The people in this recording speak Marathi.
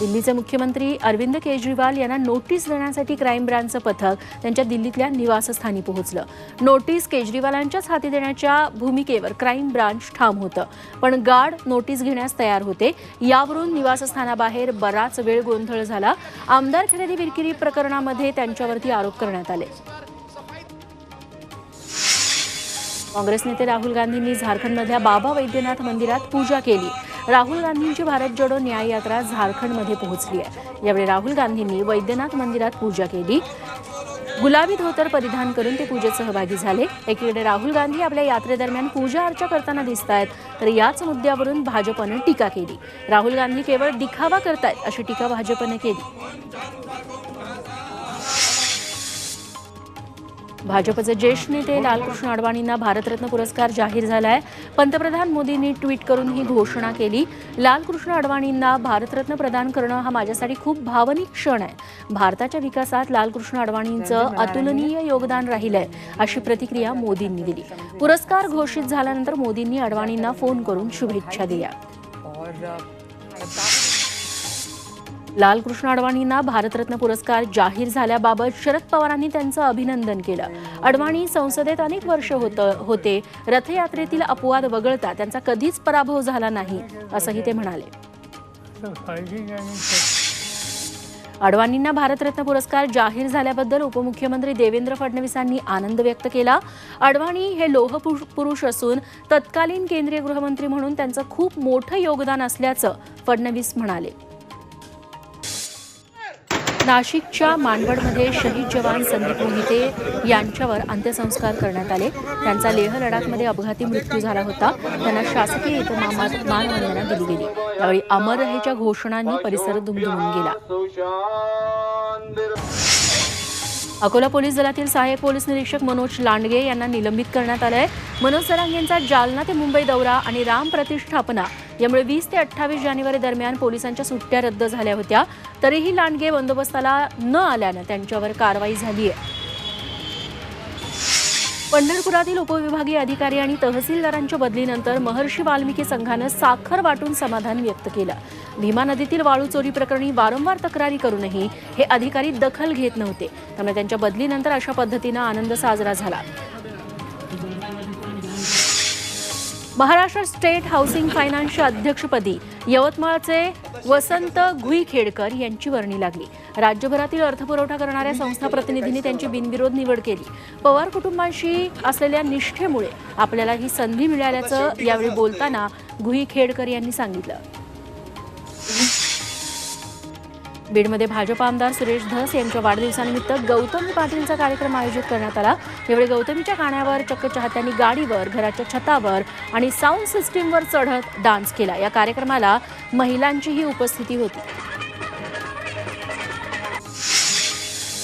दिल्लीचे मुख्यमंत्री अरविंद केजरीवाल यांना नोटीस देण्यासाठी क्राईम ब्रांचचं पथक त्यांच्या दिल्लीतल्या निवासस्थानी पोहोचलं. नोटीस केजरीवालांच्याच हाती देण्याच्या भूमिकेवर क्राईम ब्रांच ठाम होतं. पण गार्ड नोटीस घेण्यास तयार होते. यावरून निवासस्थानाबाहेर बराच वेळ गोंधळ झाला. आमदार खरेदी विक्री प्रकरणामध्ये त्यांच्यावरती आरोप करण्यात आले. काँग्रेस नेते राहुल गांधींनी झारखंडमधल्या बाबा वैद्यनाथ मंदिरात पूजा केली. राहुल गांधींची भारत जोडो न्याय यात्रा झारखंडमध्ये पोहोचली आहे. यावेळी राहुल गांधींनी वैद्यनाथ मंदिरात पूजा केली. गुलाबी धोतर परिधान करून ते पूजेत सहभागी झाले. एकीकडे राहुल गांधी आपल्या यात्रेदरम्यान पूजा अर्चा करताना दिसत आहेत तर याच मुद्द्यावरून भाजपनं टीका केली. राहुल गांधी केवळ दिखावा करतायत अशी टीका भाजपनं केली. भाजपचे ज्येष्ठ नेते लालकृष्ण अडवाणींना भारतरत्न पुरस्कार जाहीर झालाय. पंतप्रधान मोदींनी ट्विट करून ही घोषणा केली. लालकृष्ण अडवाणींना भारतरत्न प्रदान करणं हा माझ्यासाठी खूप भावनिक क्षण आहे. भारताच्या विकासात लालकृष्ण अडवाणींचं अतुलनीय योगदान राहिलंय अशी प्रतिक्रिया मोदींनी दिली. पुरस्कार घोषित झाल्यानंतर मोदींनी अडवाणींना फोन करून शुभेच्छा दिल्या. लालकृष्ण अडवाणींना भारतरत्न पुरस्कार जाहीर झाल्याबाबत शरद पवारांनी त्यांचं अभिनंदन केलं. अडवाणी संसदेत अनेक वर्ष होत होते. रथयात्रेतील अपवाद वगळता त्यांचा कधीच पराभव झाला नाही असंही ते म्हणाले. अडवाणींना भारतरत्न पुरस्कार जाहीर झाल्याबद्दल उपमुख्यमंत्री देवेंद्र फडणवीसांनी आनंद व्यक्त केला. अडवाणी हे लोह पुरुष असून तत्कालीन केंद्रीय गृहमंत्री म्हणून त्यांचं खूप मोठं योगदान असल्याचं फडणवीस म्हणाले. नाशिकच्या मानवडमध्ये शहीद जवान संदीप मोहिते यांच्यावर अंत्यसंस्कार करण्यात आले. त्यांचा लेह लडाखमध्ये अपघाती मृत्यू झाला होता. त्यांना शासकीय इतमामात मानवंदना दिली गेली. त्यावेळी अमर रहेच्या घोषणांनी परिसर दुमदुमून गेला. अकोला पोलीस दलातील सहाय्यक पोलीस निरीक्षक मनोज लांडगे यांना निलंबित करण्यात आलंय. मनोज सरांगेंचा जालना ते मुंबई दौरा आणि राम प्रतिष्ठापना यामुळे वीस ते अठ्ठावीस जानेवारी दरम्यान पोलिसांच्या सुट्ट्या रद्द झाल्या होत्या. तरीही लांडगे बंदोबस्ताला न आल्यानं त्यांच्यावर कारवाई झाली आहे पंढरपुरातील उपविभागीय अधिकारी आणि तहसीलदारांच्या बदलीनंतर महर्षी वाल्मिकी संघानं साखर वाटून समाधान व्यक्त केलं. भीमा नदीतील वाळू चोरी प्रकरणी वारंवार तक्रारी करूनही हे अधिकारी दखल घेत नव्हते. त्यामुळे त्यांच्या बदलीनंतर अशा पद्धतीनं आनंद साजरा झाला. महाराष्ट्र स्टेट हाऊसिंग फायनान्सच्या अध्यक्षपदी यवतमाळचे वसंत घुईखेडकर यांची वर्णी लागली. राज्यभरातील अर्थपुरवठा करणाऱ्या संस्था प्रतिनिधींनी त्यांची बिनविरोध निवड केली. पवार कुटुंबांशी असलेल्या निष्ठेमुळे आपल्याला ही संधी मिळाल्याचं यावेळी बोलताना घुईखेडकर यांनी सांगितलं. बीडमध्ये भाजप आमदार सुरेश धस यांच्या वाढदिवसानिमित्त गौतमी पाटीलचा कार्यक्रम आयोजित करण्यात आला. यावेळी गौतमीच्या गाण्यावर चक्क चाहत्यांनी गाडीवर घराच्या छतावर आणि साऊंड सिस्टीमवर चढत डान्स केला. या कार्यक्रमाला महिलांचीही उपस्थिती होती.